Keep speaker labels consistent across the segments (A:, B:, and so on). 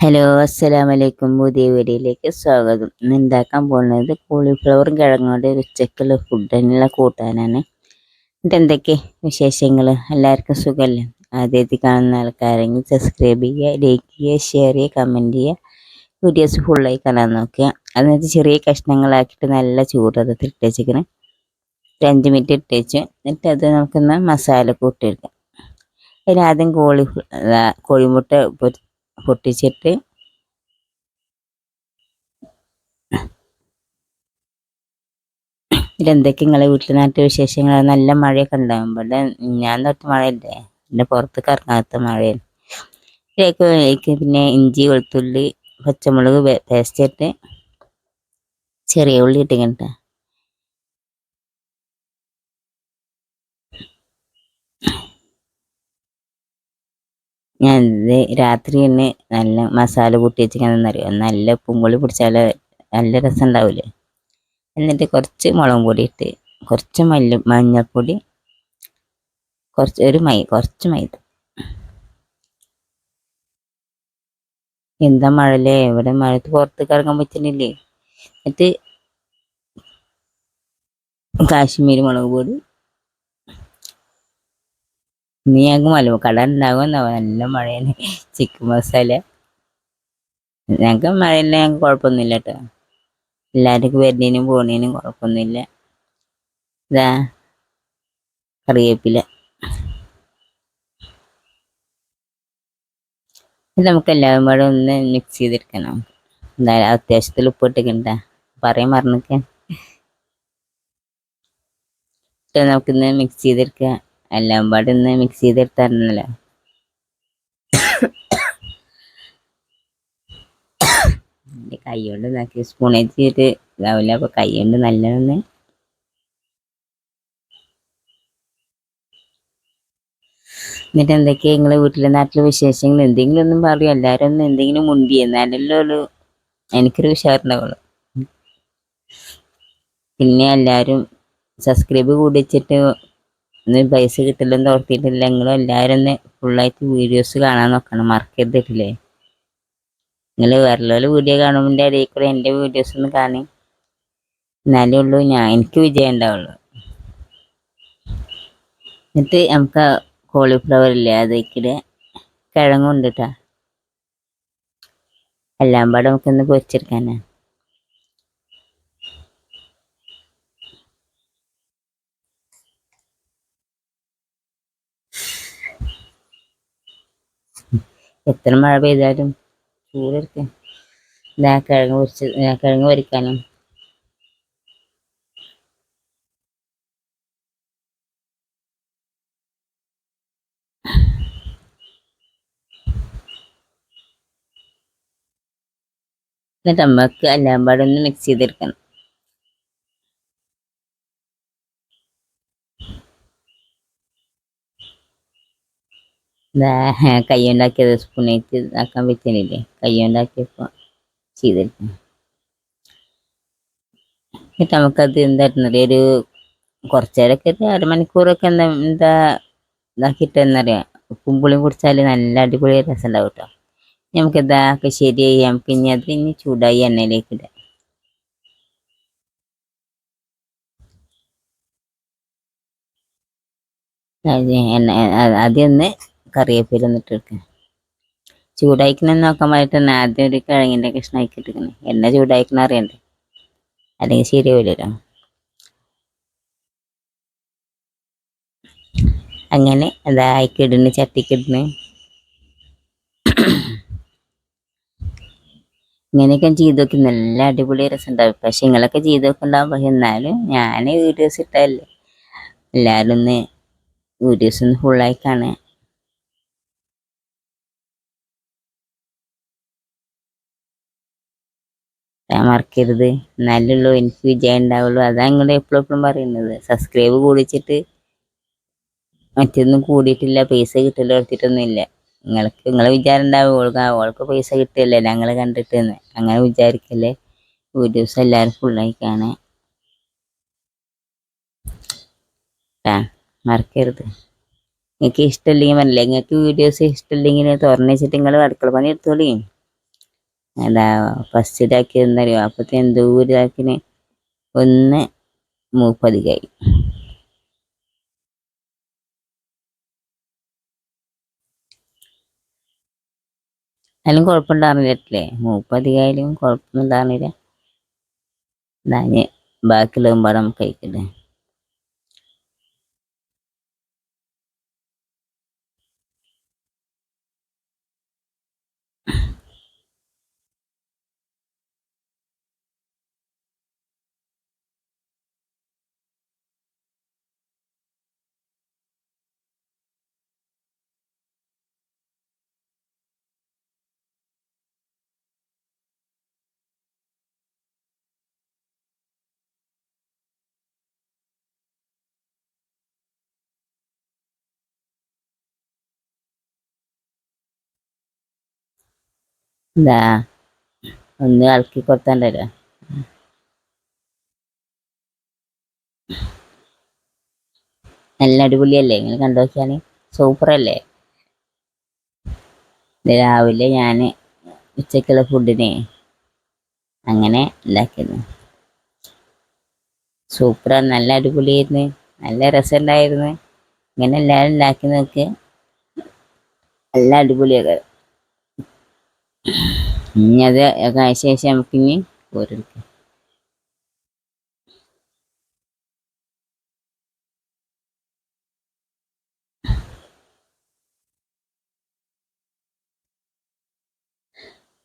A: Hello അസ്സലാമു അലൈക്കും പുതിയ വീഡിയോയിലേക്ക് സ്വാഗതം. ഇന്ന് ഉണ്ടാക്കാൻ പോകുന്നത്? കോളിഫ്ലവറും കിഴങ്ങോടെ ഒരു ഉച്ചക്കുള്ള ഫുഡിനുള്ള കൂട്ടാനാണ്. എന്നിട്ട് എന്തൊക്കെ വിശേഷങ്ങൾ എല്ലാവർക്കും സുഖമല്ലേ ആദ്യമായിട്ട് കാണുന്ന ആൾക്കാരെങ്കിൽ സബ്സ്ക്രൈബ് ചെയ്യുക ലൈക്ക് ചെയ്യുക ഷെയർ ചെയ്യുക കമന്റ് ചെയ്യുക. വീഡിയോസ് ഫുള്ളായി കാണാൻ നോക്കുക. അതിനകത്ത് ചെറിയ കഷ്ണങ്ങളാക്കിയിട്ട് നല്ല ചൂടത്തിൽ ഇട്ടേച്ചിരിക്കണം ഒരു അഞ്ച് മിനിറ്റ് ഇട്ടേച്ചു എന്നിട്ട് അത് നമുക്കൊന്ന് മസാല കൂട്ടിയെടുക്കാം അതിനാദ്യം കോളി കോഴിമുട്ട പൊട്ടിച്ചിട്ട് ഇതെന്തൊക്കെ നിങ്ങളെ വീട്ടിൽ നാട്ടു വിശേഷങ്ങൾ നല്ല മഴയൊക്കെ ഉണ്ടാവും. ഇവിടെ ഞാൻ തൊട്ട് മഴയല്ലേ. എന്റെ പുറത്തേക്ക് ഇറങ്ങാത്ത മഴയാണ്. പിന്നെ ഇഞ്ചി വെളുത്തുള്ളി പച്ചമുളക് പേസ്റ്റ് ഇട്ട് ചെറിയ ഉള്ളി ഇട്ടിങ്ങണ്ട ഞാൻ ഇത് രാത്രി തന്നെ നല്ല മസാല കൂട്ടി വെച്ചിരിക്കുന്നറിയോ നല്ല ഉപ്പുംപുളി പിടിച്ചാൽ നല്ല രസം ഉണ്ടാവില്ലേ എന്നിട്ട് കുറച്ച് മുളകും പൊടി ഇട്ട് കുറച്ച് മല്ല മഞ്ഞൾപ്പൊടി കുറച്ച് ഒരു മൈ കുറച്ച് മൈദ. എന്താ മഴല്ലേ? ഇവിടെ മഴത്ത് പുറത്തേക്ക് ഇറങ്ങാൻ പറ്റുന്നില്ലേ? എന്നിട്ട് കാശ്മീരി മുളക് പൊടി ഇനി ഞങ്ങൾക്ക് മല കട ഉണ്ടാകുമെന്നാവോ നല്ല മഴയാണ്. ചിക്കൻ മസാല. ഞങ്ങൾക്ക് മഴയില്ല ഞങ്ങൾക്ക് കുഴപ്പമൊന്നുമില്ല കേട്ടോ എല്ലാവർക്കും വരുന്നതിനും പോകുന്നതിനും കുഴപ്പമൊന്നുമില്ല. ഇതാ കറിവേപ്പില. നമുക്ക് എല്ലാവരും കൂടെ ഒന്ന് മിക്സ് ചെയ്തെടുക്കണം. എന്തായാലും അത്യാവശ്യത്തിൽ ഉപ്പിട്ടിക്കണ്ട പറയാൻ മറന്നിക്കാൻ നമുക്കിന്ന് മിക്സ് ചെയ്തെടുക്കുക എല്ലാം പാടെ ഒന്ന് മിക്സ് ചെയ്തെടുത്തായിരുന്നല്ലോ. കൈ കൊണ്ട് നോക്കി സ്പൂൺ വെച്ചിട്ട് ഇതാവില്ല അപ്പോൾ കൈ കൊണ്ട് നല്ലതൊന്ന് എന്നിട്ട് എന്തൊക്കെയാ നിങ്ങളെ വീട്ടിലെ നാട്ടിലെ വിശേഷങ്ങൾ? എന്തെങ്കിലും ഒന്നും പറയൂ. എല്ലാവരും ഒന്ന് എന്തെങ്കിലും മുണ്ടി എന്നാലല്ലോ ഒരു എനിക്കൊരു ഉഷാറുണ്ടാവുള്ളൂ. പിന്നെ എല്ലാവരും സബ്സ്ക്രൈബ് കൂടിച്ചിട്ട് ഇന്ന് പൈസ കിട്ടില്ലെന്ന് ഓർത്തിട്ടില്ല. നിങ്ങളും എല്ലാവരും ഒന്ന് ഫുള്ളായിട്ട് വീഡിയോസ് കാണാൻ നോക്കണം. മറക്കരുതിട്ടില്ലേ നിങ്ങൾ വേറെ വീഡിയോ കാണുമ്പോൾ ഇടയിൽ കൂടെ എന്റെ വീഡിയോസ് ഒന്ന് കാണി. എന്നാലേ ഉള്ളൂ. ഞാൻ എനിക്ക് വിജയം ഉണ്ടാവുള്ളൂ. എന്നിട്ട് നമുക്ക് കോളിഫ്ലവർ ഇല്ലേ? അതേക്കിടെ കിഴങ്ങുണ്ട് കേട്ടോ എല്ലാം പാടെ നമുക്കൊന്ന് പൊരിച്ചെടുക്കാനാണ് എത്ര മഴ പെയ്താലും ചൂടെടുക്കാൻ ഇതാ കിഴങ്ങ് പൊരിച്ച് കിഴങ്ങ് പൊരിക്കാനും. എന്നിട്ട് അമ്മയ്ക്ക് എല്ലാം പാടൊന്ന് മിക്സ് ചെയ്തെടുക്കണം. കയ്യുണ്ടാക്കിയത് സ്പൂണേറ്റ് ഇതാക്കാൻ പറ്റുന്നില്ലേ കയ്യുണ്ടാക്കിയപ്പോൾ ചെയ്തെടുക്കാം എന്നിട്ട് നമുക്കത് എന്തായിരുന്നറിയ ഒരു കുറച്ചേരൊക്കെ ഒരു അരമണിക്കൂറൊക്കെ എന്താ എന്താ ഇതാക്കിയിട്ട് എന്നറിയാം ഉപ്പും പുളിയും കുടിച്ചാൽ നല്ല അടിപൊളി രസം ഉണ്ടാവും കേട്ടോ നമുക്ക് ഇതാക്കി ശരിയായി. നമുക്ക് ഇനി അത് ഇനി ചൂടായി എണ്ണയിലേക്ക് ഇടാം. എണ്ണ ആദ്യം ഒന്ന് കറിവേപ്പില എടുക്കുക ചൂടായിക്കണെന്ന് നോക്കാൻ വേണ്ടിയിട്ട് തന്നെ ആദ്യം ഒരു കിഴങ്ങിന്റെ കഷ്ണം ആക്കിയിട്ടിരിക്കണേ എണ്ണ ചൂടായിക്കണ അറിയണ്ടേ? അല്ലെങ്കിൽ ശരിയാവില്ലല്ലോ അങ്ങനെ അതായിക്കിടുന്നു ചട്ടിക്കിടുന്നു ഇങ്ങനെയൊക്കെ ചെയ്ത് നോക്കി. നല്ല അടിപൊളി രസം ഉണ്ടാവും. പക്ഷെ നിങ്ങളൊക്കെ ചെയ്ത് നോക്കുന്നുണ്ടാവും പക്ഷെ എന്നാലും ഞാൻ വീഡിയോസ് ഇട്ടതല്ലേ. എല്ലാവരും ഒന്ന് വീഡിയോസ് ഒന്ന് ഫുള്ളായി കാണുക മറക്കരുത്. എന്നാലുള്ളൂ എനിക്ക് വിജയം ഉണ്ടാവുള്ളൂ അതാണ് നിങ്ങൾ എപ്പോഴും എപ്പോഴും പറയുന്നത്. സബ്സ്ക്രൈബ് കൂടിച്ചിട്ട് മറ്റൊന്നും കൂടിയിട്ടില്ല. പൈസ കിട്ടില്ല എടുത്തിട്ടൊന്നുമില്ല നിങ്ങൾക്ക് നിങ്ങളെ വിചാരം ഉണ്ടാവും ഓൾക്ക് ഓൾക്ക് പൈസ കിട്ടിയല്ലേ? ഞങ്ങൾ കണ്ടിട്ടെന്ന്. അങ്ങനെ വിചാരിക്കല്ലേ? വീഡിയോസ് എല്ലാവരും ഫുള്ളായി കാണാൻ. ആ മറക്കരുത്. നിങ്ങൾക്ക് ഇഷ്ടമില്ലെങ്കിൽ പറഞ്ഞില്ലേ നിങ്ങൾക്ക് വീഡിയോസ് ഇഷ്ടമില്ലെങ്കിൽ തുറന്നു വെച്ചിട്ട് നിങ്ങൾ അടുക്കള പണി എടുത്തോളിയും എന്താ ഫസ്റ്റിലാക്കി എന്തറിയോ അപ്പത്തെ ഇതാക്കിന് ഒന്ന് മൂപ്പതികായി അതിലും കുഴപ്പമുണ്ടാകുന്നില്ലേ മൂപ്പതികായാലും കുഴപ്പമൊന്നും ഉണ്ടാകുന്നില്ല ഞാൻ ബാക്കിയുള്ള പടം കഴിക്കട്ടെ ഇതാ ഒന്ന് ഇളക്കി കൊടുത്തണ്ടല്ലോ നല്ല അടിപൊളിയല്ലേ? ഇങ്ങനെ കണ്ടു നോക്കിയാൽ സൂപ്പറല്ലേ? രാവിലെ ഞാൻ ഉച്ചക്കുള്ള ഫുഡിനെ അങ്ങനെ ഉണ്ടാക്കിയിരുന്നു സൂപ്പറാണ് നല്ല അടിപൊളിയായിരുന്നു. നല്ല രസമുണ്ടായിരുന്നു ഇങ്ങനെ എല്ലാവരും ഉണ്ടാക്കി നോക്ക്. നല്ല അടിപൊളിയൊക്കെ ഇനി അത് ശേഷം നമുക്കിനി ഓരോരുത്തർ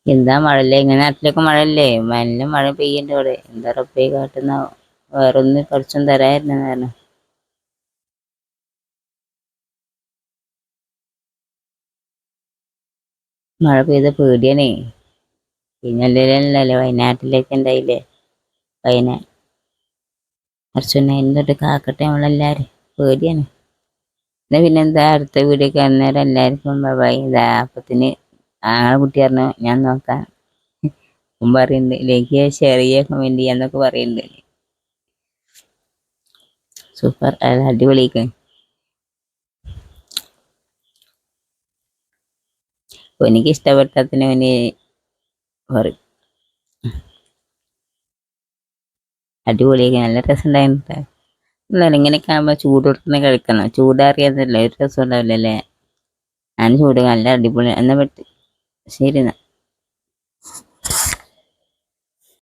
A: എന്താ മഴല്ലേ ഇങ്ങനെ നാട്ടിലൊക്കെ മഴയല്ലേ? നല്ല മഴ പെയ്യുന്നുണ്ട് ഇവിടെ. എന്താ റബ്ബേ കാട്ടുന്ന? വേറൊന്ന് കുറച്ചും തരായിരുന്നു കാരണം മഴ പെയ്ത പേടിയാണേ. പിന്നല്ലേ വയനാട്ടിലേക്ക് ഉണ്ടായില്ലേ വയനാട് അർച്ചന എന്തൊട്ട് കാക്കട്ടെ നമ്മളെല്ലാരും. പേടിയാണ്. എന്നാ പിന്നെന്താ അടുത്ത വീഡിയോ അന്നേരം എല്ലാവർക്കും ബൈ ഇതാ അപ്പത്തിന് ആ കുട്ടി പറഞ്ഞു ഞാൻ നോക്കാം. പറയുന്നുണ്ട് ലൈക്ക് ചെയ്യുക ഷെയർ ചെയ്യുക കമന്റ് ചെയ്യുക എന്നൊക്കെ പറയുന്നുണ്ട്. സൂപ്പർ അടിപൊളിയൊക്കെ എനിക്ക് ഇഷ്ടപ്പെട്ടതിന് അവന് പറയും. അടിപൊളിയൊക്കെ നല്ല രസം ഉണ്ടായിരുന്നു എന്നാലും ഇങ്ങനെയൊക്കെ ആകുമ്പോൾ ചൂട് കൊടുക്കുന്ന കഴിക്കണം ചൂടാറിയതല്ലേ ഒരു രസം ഉണ്ടാവില്ലല്ലേ ഞാൻ ചൂട് നല്ല അടിപൊളി. എന്നാ പറ്റി? ശരി എന്നാ.